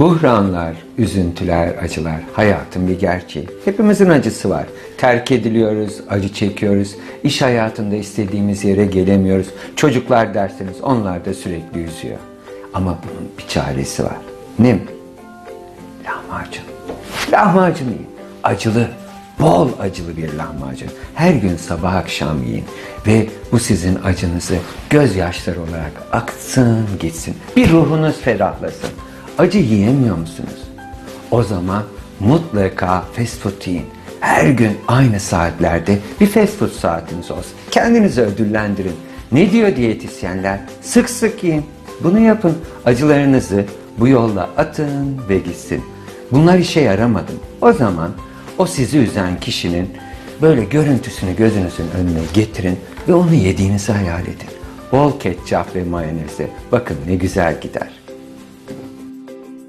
Buhranlar, üzüntüler, acılar hayatın bir gerçeği. Hepimizin acısı var. Terk ediliyoruz, acı çekiyoruz. İş hayatında istediğimiz yere gelemiyoruz. Çocuklar derseniz onlar da sürekli üzüyor. Ama bunun bir çaresi var. Ne mi? Lahmacun. Lahmacun yiyin. Acılı, bol acılı bir lahmacun. Her gün sabah akşam yiyin. Ve bu sizin acınızı gözyaşları olarak aksın gitsin. Bir ruhunuz ferahlasın. Acı yiyemiyor musunuz? O zaman mutlaka fast food yiyin. Her gün aynı saatlerde bir fast food saatiniz olsun. Kendinizi ödüllendirin. Ne diyor diyetisyenler? Sık sık yiyin. Bunu yapın. Acılarınızı bu yolla atın ve gitsin. Bunlar işe yaramadı. O zaman o sizi üzen kişinin böyle görüntüsünü gözünüzün önüne getirin ve onu yediğinizi hayal edin. Bol ketçap ve mayoneze bakın ne güzel gider.